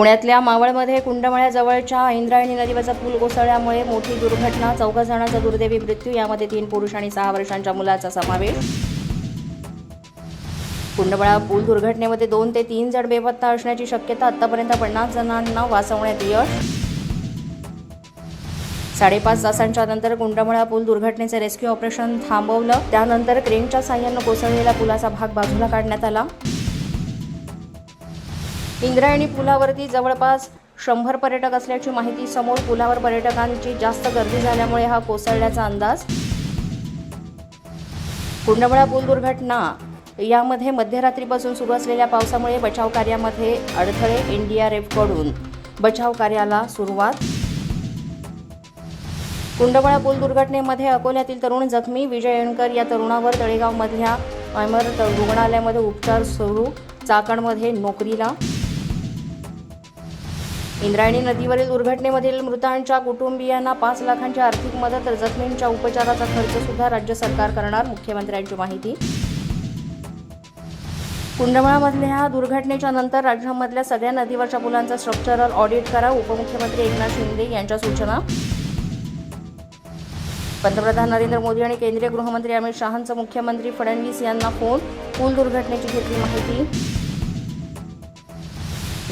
पुण्यातल्या मावळमध्ये कुंडमळ्याजवळच्या इंद्रायणी नदीवरचा पूल कोसळल्यामुळे मोठी दुर्घटना चौघा जणांचा दुर्दैवी मृत्यू यामध्ये तीन पुरुष आणि सहा वर्षांच्या मुलाचा समावेश. कुंडमळा पूल दुर्घटनेमध्ये दोन ते तीन जण बेपत्ता असण्याची शक्यता आतापर्यंत पन्नास जणांना वाचवण्यात यश. साडेपाच तासांच्या नंतर कुंडमळा पूल दुर्घटनेचे रेस्क्यू ऑपरेशन थांबवलं. त्यानंतर क्रेनच्या साह्यानं कोसळलेल्या पुलाचा भाग बाजूला काढण्यात आला. इंद्रायणी पुलावरती जवळपास शंभर पर्यटक असल्याची माहिती समोर पुलावर पर्यटकांची जास्त गर्दी झाल्यामुळे हा कोसळल्याचा अंदाज. कुंडमळा पूल दुर्घटना. यामध्ये मध्यरात्रीपासून सुरू असलेल्या पावसामुळे बचाव कार्यामध्ये अडथळे एनडीआरएफकडून बचाव कार्याला सुरुवात. कुंडमळा पूल दुर्घटनेमध्ये अकोल्यातील तरुण जखमी विजय येणकर या तरुणावर तळेगावमधल्या अमर रुग्णालयामध्ये उपचार सुरू चाकणमध्ये नोकरीला. इंद्रायणी नदीवरील दुर्घटनेमधील मृतांच्या कुटुंबियांना पाच लाखांची आर्थिक मदत तर जखमींच्या उपचाराचा खर्च सुद्धा राज्य सरकार करणार मुख्यमंत्र्यांची माहिती. कुंडमळामधल्या दुर्घटनेच्या नंतर राज्यामधल्या सगळ्या नदीवरच्या पुलांचं स्ट्रक्चरल ऑडिट करा उपमुख्यमंत्री एकनाथ शिंदे यांच्या सूचना. पंतप्रधान नरेंद्र मोदी आणि केंद्रीय गृहमंत्री अमित शहांचा मुख्यमंत्री फडणवीस यांना फोन पूल दुर्घटनेची घेतली माहिती.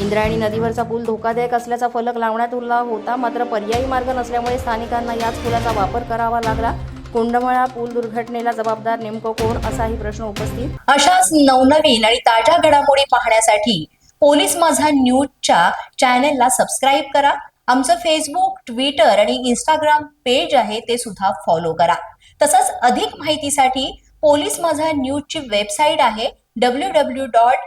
इंद्रायणी नदीवरचा पूल धोकादायक असल्याचा फलक लावण्यात उरला होता. मात्र पर्यायी मार्ग नसल्यामुळे स्थानिकांना याच पुलाचा वापर करावा लागला. कुंडमळा पूल दुर्घटनेला जबाबदार नेमकं कोण असाही प्रश्न उपस्थित. अशाच नवनवीन आणि ताज्या घडामोडी पाहण्यासाठी पोलीस माझा न्यूजच्या चॅनेलला सबस्क्राईब करा. आमचं फेसबुक ट्विटर आणि इंस्टाग्राम पेज आहे ते सुद्धा फॉलो करा. तसंच अधिक माहितीसाठी पोलीस माझा न्यूजची वेबसाईट आहे W W dot